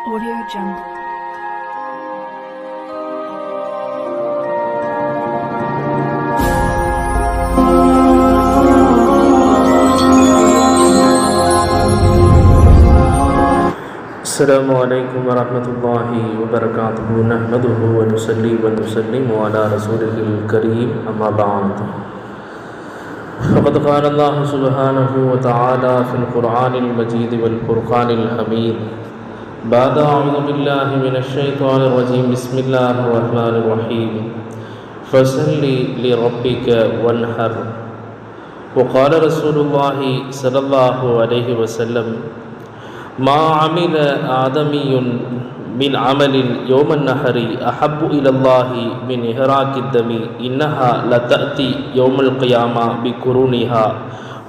Audio Jungle. السلام عليكم ورحمة الله وبركاته. نحمده ونصلي ونسلم على رسوله الكريم. أما بعد. فقد قال الله سبحانه وتعالى في القرآن المجيد والفرقان الحميد. بعد أعوذ بالله من الشيطان الرجيم. بسم الله الرحمن الرحيم. فصل لربك وانحر. وقال رسول الله صلى الله عليه وسلم ما عمل آدمي من عمل يوم النحر أحب إلى الله من إهراق الدم إنها لتأتي يوم القيامة بقرونها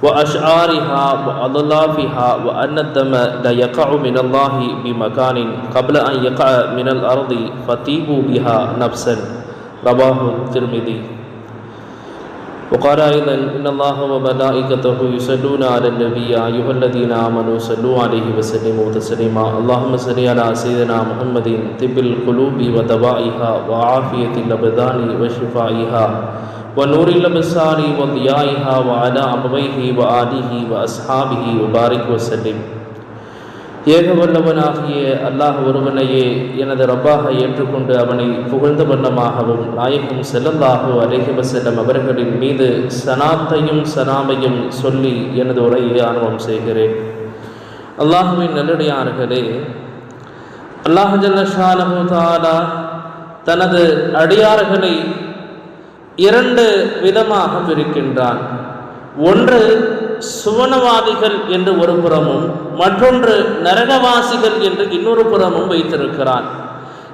وأشعارها وأضلافها وأن الدم لا يقع من الله بمكان قبل أن يقع من الأرض فطيبوا بها نفسا. رواه الترمذي. وقال أيضا إن الله وملائكته يصلون على النبي يا أيها الذين آمنوا صلوا عليه وسلموا تسليما. اللهم صل على سيدنا محمد طب القلوب ودوائها وعافية الأبدان وشفائها. ونور الأبصار وضيائها وعلى أبويه وآله وأصحابه وبارك وسلم ஏக வல்லவனாகிய அல்லாஹ் ஒருவனையே எனது ரப்பாக ஏற்றுக்கொண்டு அவனை புகழ்ந்த வண்ணமாகவும் நாயகம் செல்லல்லாஹு அலைஹி வஸல்லம் அவர்களின் மீது சனாத்தையும் சனாமையும் சொல்லி எனது உரையை ஆரம்பம் செய்கிறேன் அல்லாஹுவின் நல்லடியார்களே அல்லாஹ் ஜல்லஷானஹு தாலா தனது அடியார்களை இரண்டு விதமாக பிரிக்கின்றான் ஒன்று சுவனவாதிகள் என்று ஒரு புறமும் மற்றொன்று நரகவாசிகள் என்று இன்னொரு புறமும் வைத்திருக்கிறான்.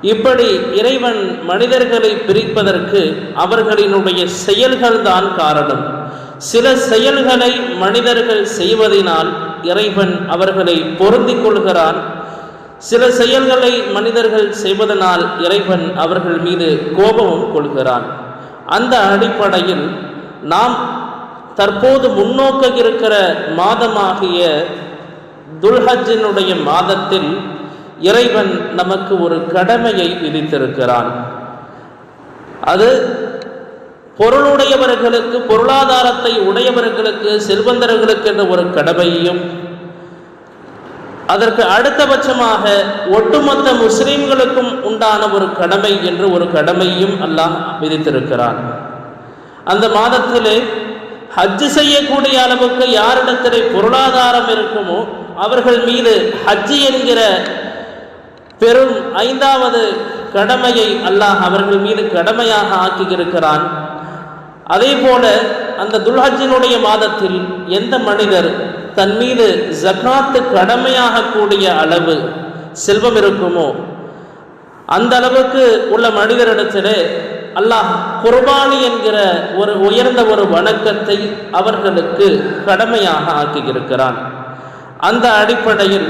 இப்படி இறைவன் மனிதர்களை பிரிப்பதற்கு அவர்களினுடைய செயல்கள்தான் காரணம். சில செயல்களை மனிதர்கள் செய்வதனால் இறைவன் அவர்களை பொருந்தி கொள்கிறான். சில செயல்களை மனிதர்கள் செய்வதனால் இறைவன் அவர்கள் மீது கோபமும் கொள்கிறான். அந்த அடிப்படையில் நாம் தற்போது முன்னோக்க இருக்கிற மாதமாகிய துல்ஹஜினுடைய மாதத்தில் இறைவன் நமக்கு ஒரு கடமையை விதித்திருக்கிறான். அது பொருளுடையவர்களுக்கு பொருளாதாரத்தை உடையவர்களுக்கு செல்வந்தர்களுக்கு என்ற ஒரு கடமையையும் அதற்கு அடுத்தபட்சமாக ஒட்டுமொத்த முஸ்லீம்களுக்கும் உண்டான ஒரு கடமை என்று ஒரு கடமையும் அல்லாஹ் விதித்திருக்கிறான். அந்த மாதத்திலே ஹஜ்ஜு செய்யக்கூடிய அளவுக்கு யாரிடத்திலே பொருளாதாரம் இருக்குமோ அவர்கள் மீது ஹஜ்ஜி என்கிற பெரும் ஐந்தாவது கடமையை அல்லாஹ் அவர்கள் மீது கடமையாக ஆக்கியிருக்கிறான். அதே போல அந்த துல்ஹஜினுடைய மாதத்தில் எந்த மனிதர் தன் மீது ஜக்காத்து கடமையாக கூடிய அளவு செல்வம் இருக்குமோ? அந்த அளவுக்கு உள்ள மனிதரிடத்திலே அல்லாஹ் குர்பானி என்கிற ஒரு உயர்ந்த ஒரு வணக்கத்தை அவர்களுக்கு கடமையாக ஆக்கியிருக்கிறான். அந்த அடிப்படையில்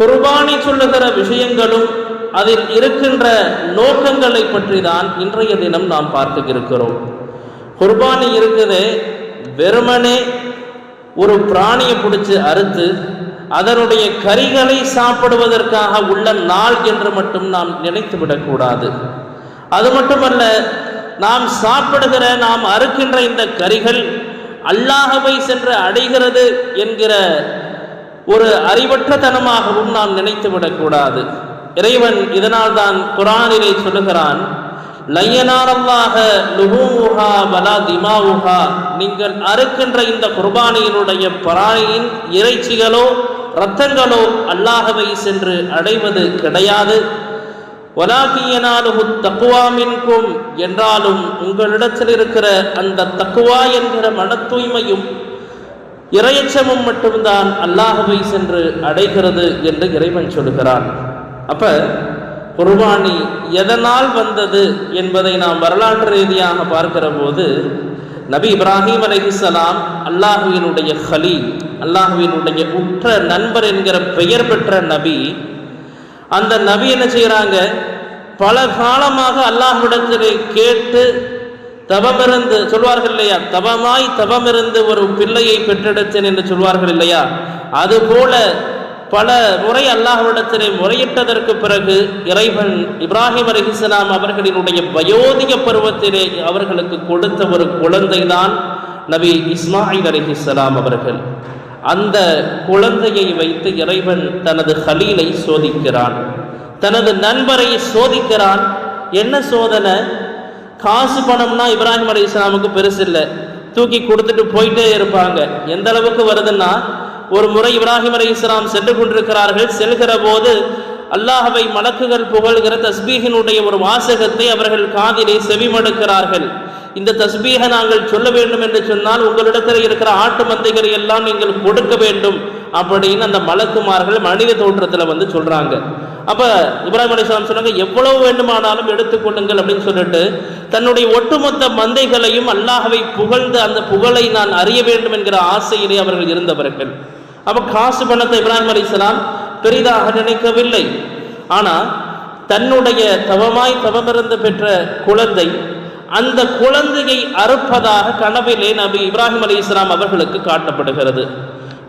குர்பானி சொல்லுகிற விஷயங்களும் அதில் இருக்கின்ற நோக்கங்களை பற்றி தான் இன்றைய தினம் நாம் பார்க்க இருக்கிறோம் குர்பானி இருக்குது வெறுமனே ஒரு பிராணியை பிடிச்சி அறுத்து அதனுடைய கறிகளை சாப்பிடுவதற்காக உள்ள நாள் என்று மட்டும் நாம் நினைத்து விடக்கூடாது. அது மட்டுமல்ல நாம் சாப்பிடுகிற நாம் அறுக்கின்ற இந்த கறிகள் அல்லாஹவை சென்று அடைகிறது என்கிற ஒரு அறிவற்றத்தனமாகவும் நாம் நினைத்து விடக்கூடாது. இறைவன் இதனால் தான் குரானிலே சொல்லுகிறான் லையனாரல்லாக லுகூஹா வலா திமாவுஹா நீங்கள் அறுக்கின்ற இந்த குர்பானியினுடைய பிராணியின் இறைச்சிகளோ இரத்தங்களோ அல்லாஹவை சென்று அடைவது கிடையாது. வலாகியனாலும் தக்குவா மின்கும் என்றாலும் உங்களிடத்தில் இருக்கிற அந்த தக்குவா என்கிற மன தூய்மையும் இறையச்சமும் மட்டும்தான் அல்லாஹவை சென்று அடைகிறது என்று இறைவன் சொல்கிறான். அப்ப குர்பானி எதனால் வந்தது என்பதை நாம் வரலாற்று ரீதியாக பார்க்கிற போது நபி இப்ராஹிம் அலிஹிசலாம் அல்லாஹுவினுடைய ஹலீல் அல்லாஹுவினுடைய உற்ற நண்பர் என்கிற பெயர் பெற்ற நபி அந்த நபி என்ன செய்கிறாங்க பல காலமாக அல்லாஹ்விடத்திலே கேட்டு தவமிருந்து சொல்வார்கள் இல்லையா? தவமாய் தவமிருந்து ஒரு பிள்ளையை பெற்றெடுத்தேன் என்று சொல்வார்கள் இல்லையா? அதுபோல பல முறை அல்லாஹ்விடத்திலே முறையிட்டதற்கு பிறகு இறைவன் இப்ராஹிம் அலிஹிஸ்லாம் அவர்களினுடைய வயோதிக பருவத்திலே அவர்களுக்கு கொடுத்த ஒரு குழந்தைதான் நபி இஸ்மாயில் அலிஹிஸ்லாம் அவர்கள். அந்த குழந்தையை வைத்து இறைவன் தனது ஹலீலை சோதிக்கிறான். தனது நண்பரை சோதிக்கிறான். என்ன சோதனை? காசு பணம்னா இப்ராஹிம் அலி இஸ்லாமுக்கு பெருசு இல்லை தூக்கி கொடுத்துட்டு போயிட்டே இருப்பாங்க. எந்த அளவுக்கு வருதுன்னா ஒரு முறை இப்ராஹிம் அலி இஸ்லாம் சென்று கொண்டிருக்கிறார்கள். செல்கிற போது அல்லாஹவை மலக்குகள் புகழ்கிற தஸ்பீகினுடைய ஒரு வாசகத்தை அவர்கள் காதிலே செவிமடுக்கிறார்கள். இந்த தஸ்பீகை நாங்கள் சொல்ல வேண்டும் என்று சொன்னால் உங்களிடத்தில் இருக்கிற ஆட்டு மந்தைகளை எல்லாம் நீங்கள் கொடுக்க வேண்டும் அப்படின்னு அந்த மலக்குமார்கள் மனித தோற்றத்தில் வந்து சொல்றாங்க. அப்ப இப்ராஹிம் அலிஸ்லாம் சொன்னாங்க எவ்வளவு வேண்டுமானாலும் எடுத்துக்கொள்ளுங்கள் அப்படின்னு சொல்லிட்டு தன்னுடைய ஒட்டுமொத்த மந்தைகளையும் அல்லாஹவை புகழ்ந்து அந்த புகழை நான் அறிய வேண்டும் என்கிற ஆசையிலே அவர்கள் இருந்தவர்கள் அப்ப காசு பணத்தை இப்ராஹிம் அலிஸ்லாம் பெரிதாக நினைக்கவில்லை. ஆனா தன்னுடைய தவமாய் தவமிருந்து பெற்ற குழந்தை அந்த குழந்தையை அறுப்பதாக கனவிலே நபி இப்ராஹிம் அலி இஸ்லாம் அவர்களுக்கு காட்டப்படுகிறது.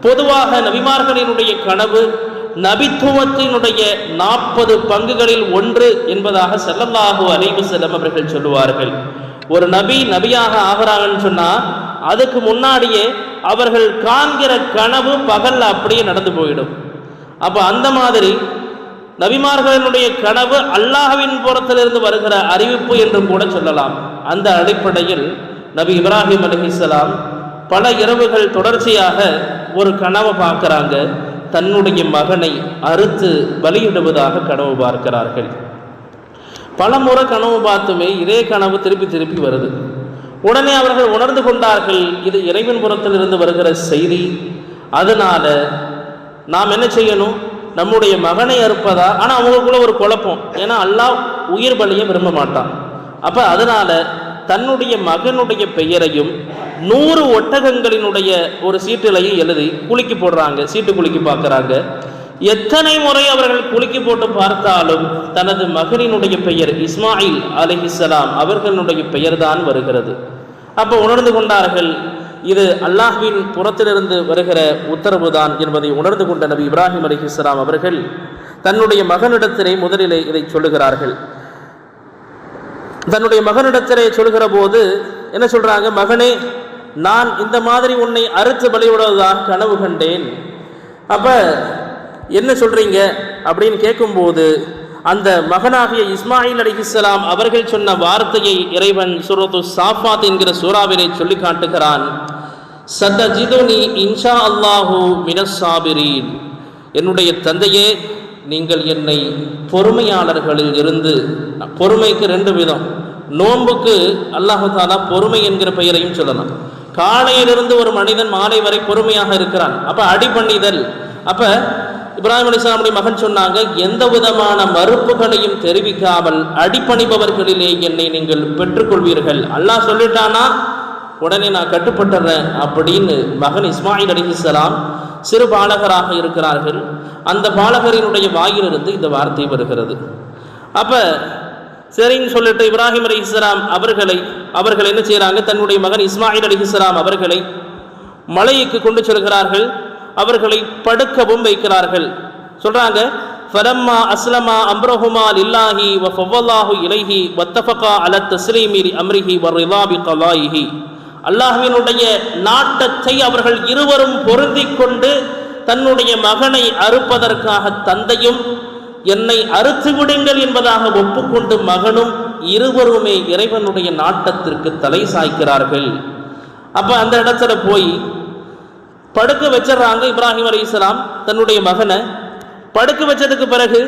பொதுவாக நபிமார்களினுடைய கனவு நபித்துவத்தினுடைய நாற்பது பங்குகளில் ஒன்று என்பதாக செல்லல்லாஹு அலைவு செல்லம் அவர்கள் சொல்லுவார்கள். ஒரு நபி நபியாக ஆகிறாங்கன்னு சொன்னா அதுக்கு முன்னாடியே அவர்கள் காண்கிற கனவு பகல்ல அப்படியே நடந்து போயிடும். அப்ப அந்த மாதிரி நபிமார்களினுடைய கனவு அல்லாஹவின் புறத்திலிருந்து வருகிற அறிவிப்பு என்றும் கூட சொல்லலாம். அந்த அடிப்படையில் நபி இப்ராஹிம் அலிஹிஸ்லாம் பல இரவுகள் தொடர்ச்சியாக ஒரு கனவை பார்க்குறாங்க. தன்னுடைய மகனை அறுத்து பலியிடுவதாக கனவு பார்க்கிறார்கள். பல முறை கனவு பார்த்துமே இதே கனவு திருப்பி திருப்பி வருது. உடனே அவர்கள் உணர்ந்து கொண்டார்கள் இது இறைவன் புறத்தில் இருந்து வருகிற செய்தி. அதனால நாம் என்ன செய்யணும்? நம்முடைய மகனை அறுப்பதா? ஆனால் அவங்களுக்குள்ள ஒரு குழப்பம். ஏன்னா அல்லாஹ் உயிர் பலியை விரும்ப மாட்டான். அப்போ அதனால தன்னுடைய மகனுடைய பெயரையும் நூறு ஒட்டகங்களினுடைய ஒரு சீட்டுலையும் எழுதி குலுக்கி போடுறாங்க சீட்டு குலுக்கி பார்க்குறாங்க. எத்தனை முறை அவர்கள் குலுக்கி போட்டு பார்த்தாலும் தனது மகனினுடைய பெயர் இஸ்மாயில் அலிஹிஸ்லாம் அவர்களுடைய பெயர் தான் வருகிறது. அப்போ உணர்ந்து கொண்டார்கள். இது அல்லாஹ்வின் புறத்திலிருந்து வருகிற உத்தரவு தான் என்பதை உணர்ந்து கொண்ட நபி இப்ராஹிம் அலிஹிஸ்லாம் அவர்கள் தன்னுடைய மகனிடத்திலே முதலிலே இதை சொல்லுகிறார்கள். தன்னுடைய மகனிடத்திலே சொல்கிற போது என்ன சொல்றாங்க? மகனே நான் இந்த மாதிரி உன்னை அறுத்து பலிவிடுவதாக கனவு கண்டேன். அப்ப என்ன சொல்றீங்க? அப்படின்னு கேட்கும்போது அந்த மகனாகிய இஸ்மாயில் அலிஹிஸ்லாம் அவர்கள் சொன்ன வார்த்தையை இறைவன் சுரத்து சாஃபாத் என்கிற சூறாவிலே சொல்லி காட்டுகிறான் சத்தஜிதுனி இன்ஷா அல்லாஹூ மினசாபிரீன் என்னுடைய தந்தையே நீங்கள் என்னை பொறுமையாளர்களில் இருந்து பொறுமைக்கு ரெண்டு விதம். நோன்புக்கு அல்லாஹாலா பொறுமை என்கிற பெயரையும் சொல்லலாம். காலையிலிருந்து ஒரு மனிதன் மாலை வரை பொறுமையாக இருக்கிறான். அப்ப அடிபணிதல். அப்போ இப்ராஹிம் அலிஸ்லாமுடைய மகன் சொன்னாங்க எந்த விதமான மறுப்புகளையும் தெரிவிக்காமல் அடிப்பணிபவர்களிலே என்னை நீங்கள் பெற்றுக்கொள்வீர்கள். அல்லாஹ் சொல்லிட்டானா உடனே நான் கட்டுப்பட்டுறேன் அப்படின்னு மகன் இஸ்மாயில் அலிஹிஸ்லாம் சிறு பாலகராக இருக்கிறார்கள். அந்த பாலகரினுடைய வாயிலிருந்து இந்த வார்த்தை வருகிறது. அப்போ சரின்னு சொல்லிட்டு இப்ராஹிம் அலி இஸ்லாம் அவர்களை அவர்கள் என்ன செய்கிறாங்க தன்னுடைய மகன் இஸ்மாயில் அலி இஸ்லாம் அவர்களை மலைக்கு கொண்டு செல்கிறார்கள். அவர்களை படுக்கவும் வைக்கிறார்கள். சொல்றாங்க ஃபரம்மா அஸ்லமா அம்ரஹுமா லில்லாஹி வ ஃபவ்வல்லாஹு இலைஹி வத்தஃபகா அல தஸ்லீமி அம்ரிஹி வ ரிலாபி கலாயிஹி அல்லாஹ்வினுடைய நாட்டத்தை அவர்கள் இருவரும் பொருந்தி கொண்டு தன்னுடைய மகனை அறுப்பதற்காக தந்தையும் என்னை அறுத்து விடுங்கள் என்பதாக ஒப்புக்கொண்டு மகனும் இருவருமே இறைவனுடைய நாட்டத்திற்கு தலை சாய்க்கிறார்கள். அப்போ அந்த இடத்துல போய் படுக்க வச்சிடறாங்க இப்ராஹிம் அலி இஸ்லாம் தன்னுடைய மகனை. படுக்க வச்சதுக்கு பிறகு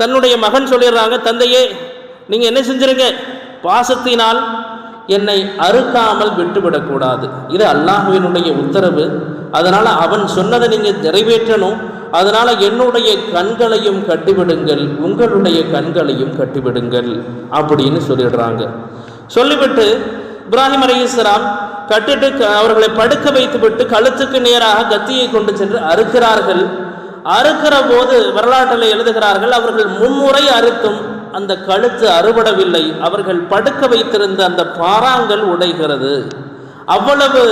தன்னுடைய மகன் சொல்லிடுறாங்க தந்தையே நீங்கள் என்ன செஞ்சிருங்க? பாசத்தினால் என்னை அறுக்காமல் விட்டுவிடக்கூடாது. இது அல்லாஹுவினுடைய உத்தரவு. அதனால் அவன் சொன்னதை நீங்கள் நிறைவேற்றணும். அதனால் என்னுடைய கண்களையும் கட்டிவிடுங்கள் உங்களுடைய கண்களையும் கட்டிவிடுங்கள் அப்படின்னு சொல்லிடுறாங்க. சொல்லிவிட்டு இப்ராஹிம் அலி இஸ்லாம் கட்டிட்டு க- அவர்களை படுக்க வைத்துவிட்டு கழுத்துக்கு நேராக கத்தியை கொண்டு சென்று அறுக்கிறார்கள். அறுக்கிற போது வரலாற்றில் எழுதுகிறார்கள் அவர்கள் மும்முறை அறுத்தும் அந்த கழுத்து அறுபடவில்லை. அவர்கள் படுக்க வைத்திருந்த அந்த பாறாங்கல் உடைகிறது. அவ்வளவு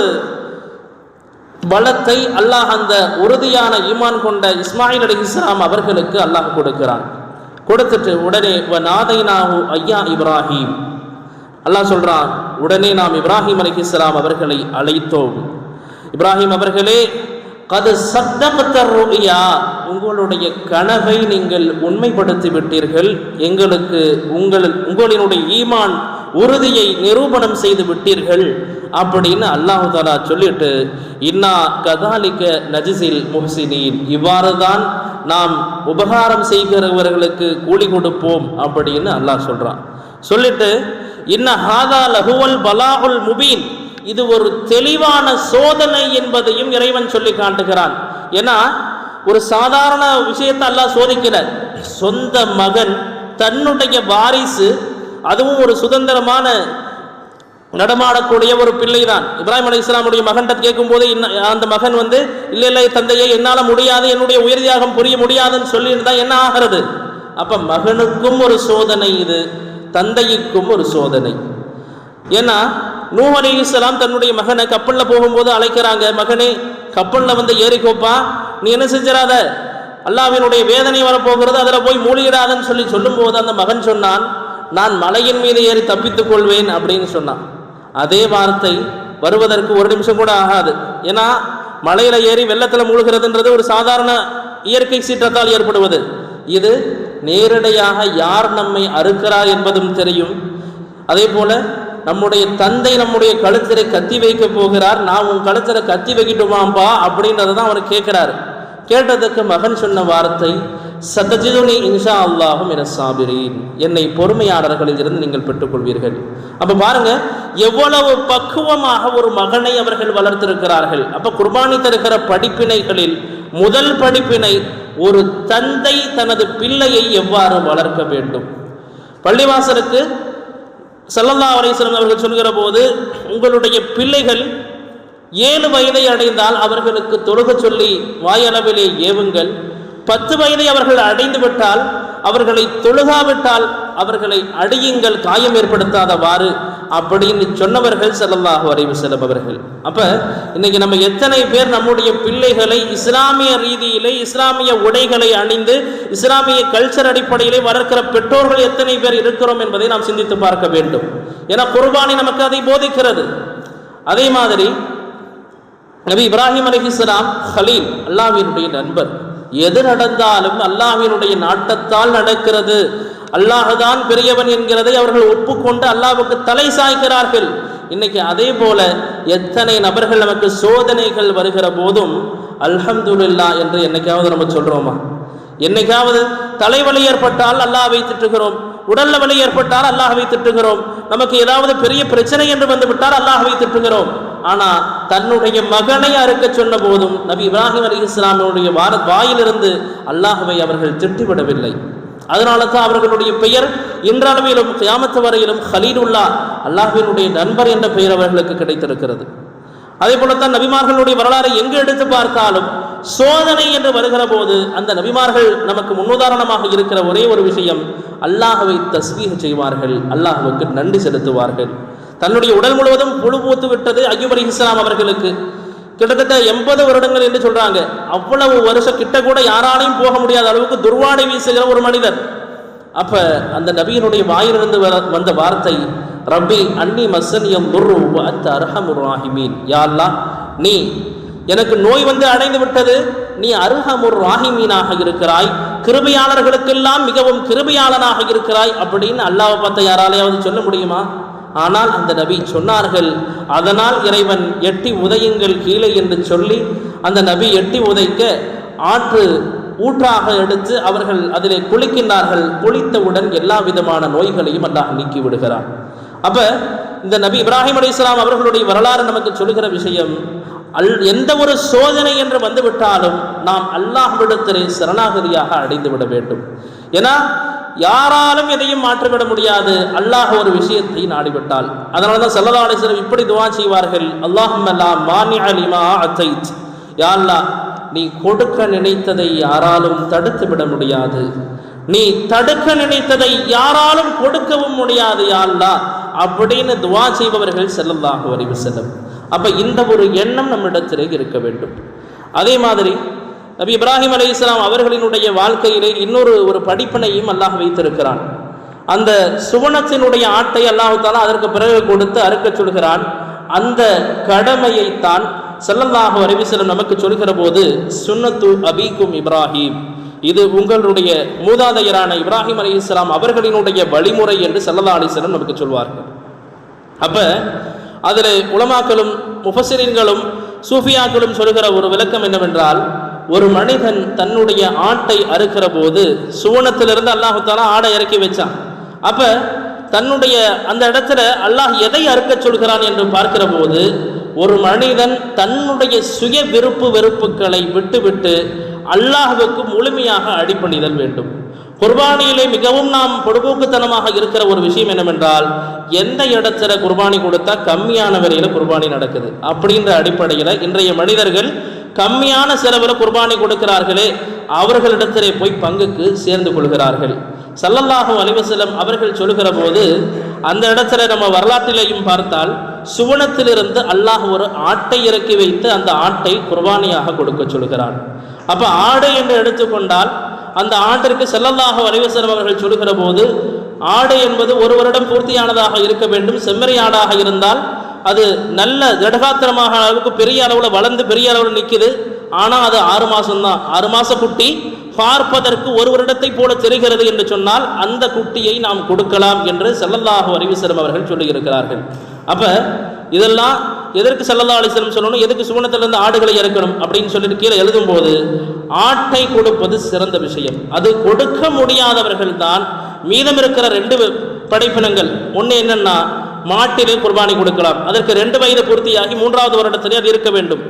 பலத்தை அல்லாஹ் அந்த உறுதியான ஈமான் கொண்ட இஸ்மாயில் அலி இஸ்லாம் அவர்களுக்கு அல்லாஹ் கொடுக்கிறான். கொடுத்துட்டு உடனே வ நாதைனாஹு ஐயா இப்ராஹிம். அல்லாஹ் சொல்றான் உடனே நாம் இப்ராஹிம் அலி இஸ்லாம் அவர்களை அழைத்தோம். இப்ராஹிம் அவர்களே கது சத்தமத்தருயா உங்களுடைய கனவை நீங்கள் உண்மைப்படுத்தி விட்டீர்கள் எங்களுக்கு உங்கள் உங்களினுடைய ஈமான் உறுதியை நிரூபணம் செய்து விட்டீர்கள். அப்படின்னு அல்லாஹு தாலா சொல்லிட்டு இன்னா கதாலிக்க நஜிசில் முஹசினின் இவ்வாறு தான் நாம் உபகாரம் செய்கிறவர்களுக்கு கூலி கொடுப்போம். அப்படின்னு அல்லாஹ் சொல்கிறான் சொல்லிட்டு இன்ன ஹாதா லஹுவல் பலாஹுல் முபீன். இது ஒரு தெளிவான சோதனை என்பதையும் இறைவன் சொல்லி காட்டுகிறான். ஏன்னா ஒரு சாதாரண விஷயத்தை அல்லாஹ் சோதிக்கிறார். சொந்த மகன் தன்னுடைய வாரிசு அதுவும் ஒரு சுதந்திரமான நடமாடக்கூடிய ஒரு பிள்ளை தான் இப்ராஹிம் அலி இஸ்லாமுடைய மகன்கிட்ட கேட்கும்போது இன்ன- அந்த மகன் வந்து இல்லை இல்லை தந்தையை என்னால் முடியாது என்னுடைய உயிர் தியாகம் புரிய முடியாதுன்னு சொல்லியிருந்தா என்ன ஆகிறது? அப்ப மகனுக்கும் ஒரு சோதனை இது. தந்தைக்கும் ஒரு சோதனை. ஏன்னா நூஹ் அலி இஸ்லாம் தன்னுடைய மகனை கப்பலில் போகும்போது அழைக்கிறாங்க. மகனே கப்பலில் வந்து ஏறிக்கோப்பா. நீ என்ன செஞ்சிடாத? அல்லாஹ்வினுடைய வேதனை வரப்போகிறது அதில் போய் மூழ்கிடாதன்னு சொல்லி சொல்லும்போது அந்த மகன் சொன்னான் நான் மலையின் மீது ஏறி தப்பித்துக் கொள்வேன் அப்படின்னு சொன்னான். அதே வார்த்தை வருவதற்கு ஒரு நிமிஷம் கூட ஆகாது. ஏன்னா மலையில் ஏறி வெள்ளத்தில் மூழ்கிறதுன்றது ஒரு சாதாரண இயற்கை சீற்றத்தால் ஏற்படுவது. இது நேரடியாக யார் நம்மை அறுக்கிறார் என்பதும் தெரியும். அதே போல நம்முடைய தந்தை நம்முடைய கழுத்திலே கத்தி வைக்க போகிறார். நான் உன் கழுத்துல கத்தி வைக்கட்டுமாம்பா? அப்படின்றத தான் அவர் கேட்கிறாரு. கேட்டதுக்கு மகன் சொன்ன வார்த்தை சதஜிதுனி இன்ஷா அல்லாஹும் என சாபிரீன். என்னை பொறுமையாளர்களில் இருந்து நீங்கள் பெற்றுக்கொள்வீர்கள். அப்ப பாருங்க எவ்வளவு பக்குவமாக ஒரு மகனை அவர்கள் வளர்த்திருக்கிறார்கள். அப்ப குர்பானி தருகிற படிப்பினைகளில் முதல் படிப்பினை ஒரு தந்தை தனது பிள்ளையை எவ்வாறு வளர்க்க வேண்டும்? பள்ளிவாசலுக்கு சல்லல்லா அலிஸ்லம் அவர்கள் சொல்கிற போது உங்களுடைய பிள்ளைகள் ஏழு வயதை அடைந்தால் அவர்களுக்கு தொழுக சொல்லி வாயளவிலே ஏவுங்கள். பத்து வயதை அவர்கள் அடைந்து விட்டால் அவர்களை தொழுகாவிட்டால் அவர்களை அடியுங்கள் காயம் ஏற்படுத்தாதவாறு அப்படின்னு சொன்னவர்கள் ஸல்லல்லாஹு வரைவு செல்லும் அவர்கள். அப்ப இன்னைக்கு நம்ம எத்தனை பேர் நம்முடைய பிள்ளைகளை இஸ்லாமிய ரீதியிலே இஸ்லாமிய உடைகளை அணிந்து இஸ்லாமிய கல்ச்சர் அடிப்படையிலே வளர்க்கிற பெற்றோர்கள் எத்தனை பேர் இருக்கிறோம் என்பதை நாம் சிந்தித்து பார்க்க வேண்டும். ஏன்னா குர்பானி நமக்கு அதை போதிக்கிறது. அதே மாதிரி நபி இப்ராஹிம் அலைஹிஸ்ஸலாம் ஹலீல் அல்லாஹ்வினுடைய நண்பர் எது நடந்தாலும் அல்லாஹினுடைய நாட்டத்தால் நடக்கிறது. அல்லாஹுதான் பெரியவன் என்கிறதை அவர்கள் ஒப்புக்கொண்டு அல்லாஹுக்கு தலை சாய்க்கிறார்கள். இன்னைக்கு அதே போல எத்தனை நபர்கள் நமக்கு சோதனைகள் வருகிற போதும் அல்ஹம்துல்லா என்று என்னைக்காவது நம்ம சொல்றோமா? என்னைக்காவது தலைவலி ஏற்பட்டால் அல்லாஹ் வைத்துட்டு இருக்கிறோம் உடல்ல வலி ஏற்பட்டால் அல்லாஹவை திட்டுகிறோம். நமக்கு ஏதாவது பெரிய பிரச்சனை என்று வந்துவிட்டால் அல்லாஹவை திட்டுகிறோம். ஆனா தன்னுடைய மகனை அறுக்க சொன்ன போதும் நபி இப்ராஹிம் அலி இஸ்லாமுடைய வார வாயிலிருந்து அல்லாஹவை அவர்கள் திட்டிவிடவில்லை. அதனால தான் அவர்களுடைய பெயர் இன்றளவிலும் கியாமத்து வரையிலும் ஹலீலுல்லா அல்லாஹினுடைய நண்பர் என்ற பெயர் அவர்களுக்கு கிடைத்திருக்கிறது. அதே போலத்தான் நபிமார்களுடைய வரலாறு எங்கு எடுத்து பார்த்தாலும் சோதனை என்று வருகிற போது அந்த நபிமார்கள் நமக்கு முன்னுதாரணமாக இருக்கிற ஒரே ஒரு விஷயம் அல்லாஹவை தஸ்வீக செய்வார்கள். அல்லாஹுவுக்கு நன்றி செலுத்துவார்கள். தன்னுடைய உடல் முழுவதும் புழு பூத்து விட்டது அய்யூப் அலி இஸ்லாம் அவர்களுக்கு. கிட்டத்தட்ட எண்பது வருடங்கள் என்று சொல்றாங்க. அவ்வளவு வருஷம் கிட்ட கூட யாராலையும் போக முடியாத அளவுக்கு துர்வாடை வீசுகிற ஒரு மனிதர். அப்ப அந்த நபியினுடைய வாயிலிருந்து வர- வந்த வார்த்தை ரப்பி அன்னி மசனியம் துர்ரு அத்த அர்ஹமுர் ராஹிமீன். யா அல்லாஹ் நீ எனக்கு நோய் வந்து அடைந்து விட்டது. நீ அருகமுர் ராஹிமீனாக இருக்கிறாய். கிருபையாளர்களுக்கெல்லாம் மிகவும் கிருபையாளனாக இருக்கிறாய் அப்படின்னு அல்லாவை பார்த்த யாராலையாவது சொல்ல முடியுமா? ஆனால் அந்த நபி சொன்னார்கள் அதனால் இறைவன் எட்டி உதையுங்கள் கீழே என்று சொல்லி அந்த நபி எட்டி உதைக்க ஆற்று ஊற்றாக எடுத்து அவர்கள் அதிலே குளிக்கின்றார்கள். குளித்தவுடன் எல்லா விதமான நோய்களையும் அல்லாஹ் நீக்கி விடுகிறான். அப்போ இந்த நபி இப்ராஹிம் இஸ்லாம் அவர்களுடைய வரலாறு நமக்கு சொல்லுகிற விஷயம் அல் எந்த ஒரு சோதனை என்று வந்துவிட்டாலும் நாம் அல்லாஹ்விடத்திலே சரணாகதியாக அடைந்து விட வேண்டும். ஏன்னா யாராலும் எதையும் மாற்றிவிட முடியாது. அல்லாஹ் ஒரு விஷயத்தை நாடிவிட்டால். அதனால தான் சல்லல்லாஹு அலைஹி இப்படி துவா செய்வார்கள். அல்லாஹ் மானி அலிமா அத்தைத் யா அல்லாஹ் நீ கொடுக்க நினைத்ததை யாராலும் தடுத்து விட முடியாது. நீ தடுக்க நினைத்ததை யாராலும் கொடுக்கவும் முடியாது யா அல்லாஹ். அப்படின்னு துவா செய்பவர்கள் ஸல்லல்லாஹு அலைஹி செல்லும் அப்ப இந்த ஒரு எண்ணம் நம்மிடத்திலே இருக்க வேண்டும். அதே மாதிரி நபி இப்ராஹிம் அலைஹிஸ்ஸலாம் அவர்களினுடைய வாழ்க்கையிலே இன்னொரு ஒரு படிப்பினையும் அல்லாஹ் வைத்திருக்கிறான். அந்த சுவனத்தினுடைய ஆட்டை அல்லாஹால அதற்கு பிறகு கொடுத்து அறுக்கச் சொல்கிறான். அந்த கடமையைத்தான் ஸல்லல்லாஹு அலைஹி வஸல்லம் நமக்கு சொல்கிற போது சுன்னத்து அபீக்கும் இப்ராஹிம். இது உங்களுடைய மூதாதையரான இப்ராஹிம் அலி இஸ்லாம் அவர்களினுடைய வழிமுறை என்று சல்லல்லா அலிஸ்லம் நமக்கு சொல்வார்கள். அப்போ அதில் உலமாக்களும் முஃபசிரின்களும் சூஃபியாக்களும் சொல்கிற ஒரு விளக்கம் என்னவென்றால் ஒரு மனிதன் தன்னுடைய ஆட்டை அறுக்கிற போது சுவனத்திலிருந்து அல்லாஹு தாலா ஆடை இறக்கி வச்சான். அப்போ தன்னுடைய அந்த இடத்துல அல்லாஹ் எதை அறுக்கச் சொல்கிறான் என்று பார்க்கிற போது ஒரு மனிதன் தன்னுடைய சுய விருப்பு வெறுப்புகளை விட்டுவிட்டு அல்லாஹ்வுக்கு முழுமையாக அடிப்பணிதல் வேண்டும். குர்பானியிலே மிகவும் நாம் பொடுபோக்குத்தனமாக இருக்கிற ஒரு விஷயம் என்னவென்றால் எந்த இடத்துல குர்பானி கொடுத்தா கம்மியான விலையில குர்பானி நடக்குது? அப்படின்ற அடிப்படையில் இன்றைய மனிதர்கள் கம்மியான செலவில் குர்பானி கொடுக்கிறார்களே அவர்களிடத்திலே போய் பங்குக்கு சேர்ந்து கொள்கிறார்கள். சல்லல்லாஹு அலிவசலம் அவர்கள் சொல்கிற போது அந்த இடத்துல நம்ம வரலாற்றிலையும் பார்த்தால் சுவனத்திலிருந்து அல்லாஹ் ஒரு ஆட்டை இறக்கி வைத்து அந்த ஆட்டை குர்பானியாக கொடுக்க சொல்கிறான். அப்போ ஆடு என்று எடுத்துக்கொண்டால் அந்த ஆண்டிற்கு செல்லல்லாக வரைவசரம் அவர்கள் சொல்கிற போது ஆடு என்பது ஒரு வருடம் பூர்த்தியானதாக இருக்க வேண்டும் செம்மறி ஆடாக இருந்தால் அது நல்ல திடகாத்திரமாக அளவுக்கு பெரிய அளவில் வளர்ந்து பெரிய அளவில் நிற்குது ஆனால் அது ஆறு மாதம்தான் ஆறு மாத குட்டி பார்ப்பதற்கு ஒரு வருடத்தை போல தெரிகிறது என்று சொன்னால் அந்த குட்டியை நாம் கொடுக்கலாம் என்று செல்லல்லாஹு அறிவிசரம் அவர்கள் சொல்லியிருக்கிறார்கள். அப்ப இதெல்லாம் எதற்கு செல்லல்லா அலிஸ்லம் சொல்லணும்? எதுக்கு சுவனத்திலிருந்து ஆடுகளை இறக்கணும்? அப்படின்னு சொல்லிட்டு கீழே எழுதும்போது ஆட்டை கொடுப்பது சிறந்த விஷயம். அது கொடுக்க முடியாதவர்கள் தான் மீதம் இருக்கிற ரெண்டு படைப்பினங்கள். ஒன்று என்னன்னா மாட்டிலே குர்பானி கொடுக்கலாம். அதற்கு ரெண்டு வயது பூர்த்தியாகி மூன்றாவது வருடத்திலே அது இருக்க வேண்டும்.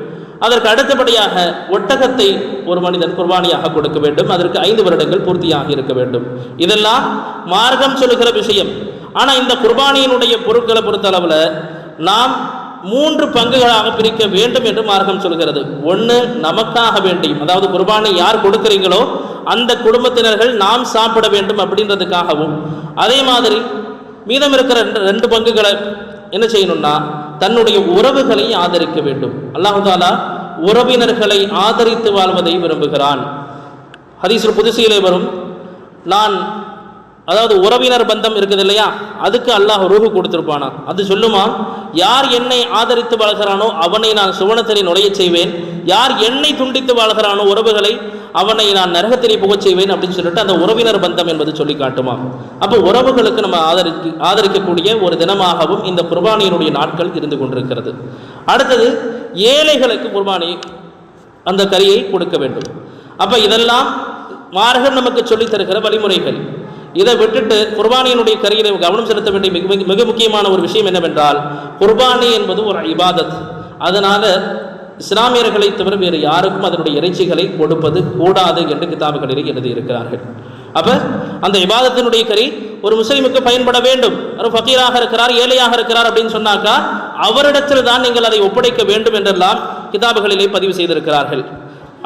அதற்கு அடுத்தபடியாக ஒட்டகத்தை ஒரு மனிதன் குர்பானியாக கொடுக்க வேண்டும். அதற்கு ஐந்து வருடங்கள் பூர்த்தியாக இருக்க வேண்டும். இதெல்லாம் மார்க்கம் சொல்லுகிற விஷயம். ஆனால் இந்த குர்பானியினுடைய பொருட்களை பொறுத்தளவில் நாம் மூன்று பங்குகளாக பிரிக்க வேண்டும் என்று மார்க்கம் சொல்கிறது ஒன்று நமக்காக வேண்டியும். அதாவது குர்பானை யார் கொடுக்குறீங்களோ அந்த குடும்பத்தினர்கள் நாம் சாப்பிட வேண்டும் அப்படின்றதுக்காகவும். அதே மாதிரி மீதம் இருக்கிற ரெண்டு ரெண்டு பங்குகளை என்ன செய்யணும்னா தன்னுடைய உறவுகளை ஆதரிக்க வேண்டும். அல்லாஹு தாலா உறவினர்களை ஆதரித்து வாழ்வதை விரும்புகிறான். ஹதீஸ்ல புதுசையிலே வரும் நான் அதாவது உறவினர் பந்தம் இருக்குது இல்லையா? அதுக்கு அல்லாஹ் ரூஹு கொடுத்திருப்பானா? அது சொல்லுமா? யார் என்னை ஆதரித்து வாழ்கிறானோ அவனை நான் சுவனத்திலே நுழைய செய்வேன். யார் என்னை துண்டித்து வாழ்கிறானோ உறவுகளை அவனை நான் நரகத்திலே புகச் செய்வேன் அப்படின்னு சொல்லிட்டு அந்த உறவினர் பந்தம் என்பது சொல்லி காட்டுமா? அப்போ உறவுகளுக்கு நம்ம ஆதரிக்க ஆதரிக்கக்கூடிய ஒரு தினமாகவும் இந்த குர்பானியினுடைய நாட்கள் இருந்து கொண்டிருக்கிறது. அடுத்தது ஏழைகளுக்கு குர்பானி அந்த கறியை கொடுக்க வேண்டும். அப்போ இதெல்லாம் மார்க்கம் நமக்கு சொல்லித் தருகிற வழிமுறைகள். இதை விட்டுட்டு குர்பானியினுடைய கரியிலே கவனம் செலுத்த வேண்டிய மிக மிக- மிக முக்கியமான ஒரு விஷயம் என்னவென்றால் குர்பானி என்பது ஒரு இபாதத். அதனால் இஸ்லாமியர்களை தவிர வேறு யாருக்கும் அதனுடைய இறைச்சிகளை கொடுப்பது கூடாது என்று கிதாபுகளில் எழுதியிருக்கிறார்கள் அப்போ அந்த இபாதத்தினுடைய கறி ஒரு முஸ்லீமுக்கு பயன்பட வேண்டும். ஒரு ஃபக்கீராக இருக்கிறார் ஏழையாக இருக்கிறார் அப்படின்னு சொன்னாக்கா அவரிடத்தில் தான் நீங்கள் அதை ஒப்படைக்க வேண்டும் என்றெல்லாம் கிதாபுகளிலே பதிவு செய்திருக்கிறார்கள்.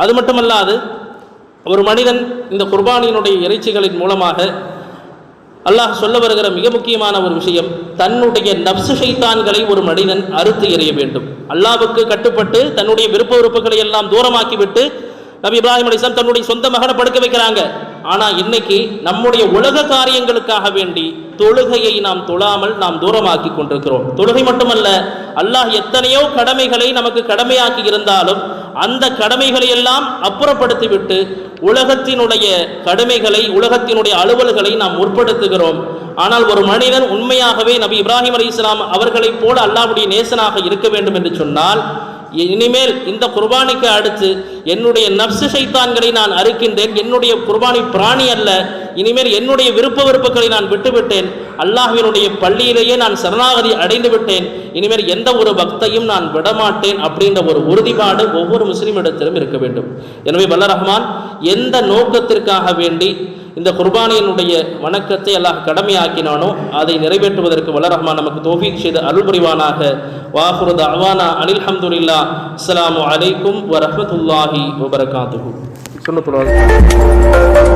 அது மட்டுமல்லாது ஒரு மனிதன் இந்த குர்பானியினுடைய இறைச்சிகளின் மூலமாக அல்லாஹ் சொல்ல வருகிற மிக முக்கியமான ஒரு விஷயம் தன்னுடைய நப்சு சைத்தான்களை ஒரு மனிதன் அறுத்து எறிய வேண்டும். அல்லாவுக்கு கட்டுப்பட்டு தன்னுடைய விருப்ப விருப்புகளை எல்லாம் தூரமாக்கிவிட்டு நபி இப்ராஹிம் அலிஸ்லாம் தன்னுடைய சொந்த மகனை படுக்க வைக்கிறாங்க. ஆனால் இன்னைக்கு நம்முடைய உலக காரியங்களுக்காக வேண்டி தொழுகையை நாம் தொழாமல் நாம் தூரமாக்கி கொண்டிருக்கிறோம். தொழுகை மட்டுமல்ல அல்லாஹ் எத்தனையோ கடமைகளை நமக்கு கடமையாக்கி இருந்தாலும் அந்த கடமைகளை எல்லாம் அப்புறப்படுத்திவிட்டு உலகத்தினுடைய கடமைகளை உலகத்தினுடைய அலுவல்களை நாம் முற்படுத்துகிறோம். ஆனால் ஒரு மனிதன் உண்மையாகவே நபி இப்ராஹிம் அலி இஸ்லாம் அவர்களைப் போல அல்லாஹுடைய நேசனாக இருக்க வேண்டும் என்று சொன்னால் இனிமேல் இந்த குர்பானிக்கு அடுத்து என்னுடைய நப்சு சைத்தான்களை நான் அறுக்கின்றேன். என்னுடைய குர்பானி பிராணி அல்ல. இனிமேல் என்னுடைய விருப்ப விருப்பங்களை நான் விட்டுவிட்டேன். அல்லாஹினுடைய பள்ளியிலேயே நான் சரணாகதி அடைந்து விட்டேன். இனிமேல் எந்த ஒரு பக்தையும் நான் விடமாட்டேன் அப்படின்ற ஒரு உறுதிப்பாடு ஒவ்வொரு முஸ்லீம் இடத்திலும் இருக்க வேண்டும். எனவே வல்ல ரஹ்மான் எந்த நோக்கத்திற்காக வேண்டி இந்த குர்பானியினுடைய வணக்கத்தை அல்லாஹ் கடமையாக்கினானோ அதை நிறைவேற்றுவதற்கு வல்ல நமக்கு தோஃபீக் செய்து அருள் புரிவானாக வாஹுரு அவானா அனில் ஹம்துல்லா அஸ்லாம் அலைக்கும் வரஹ்மத்துல்லாஹி வபரகாத்து சுன்னத்துல்லாஹி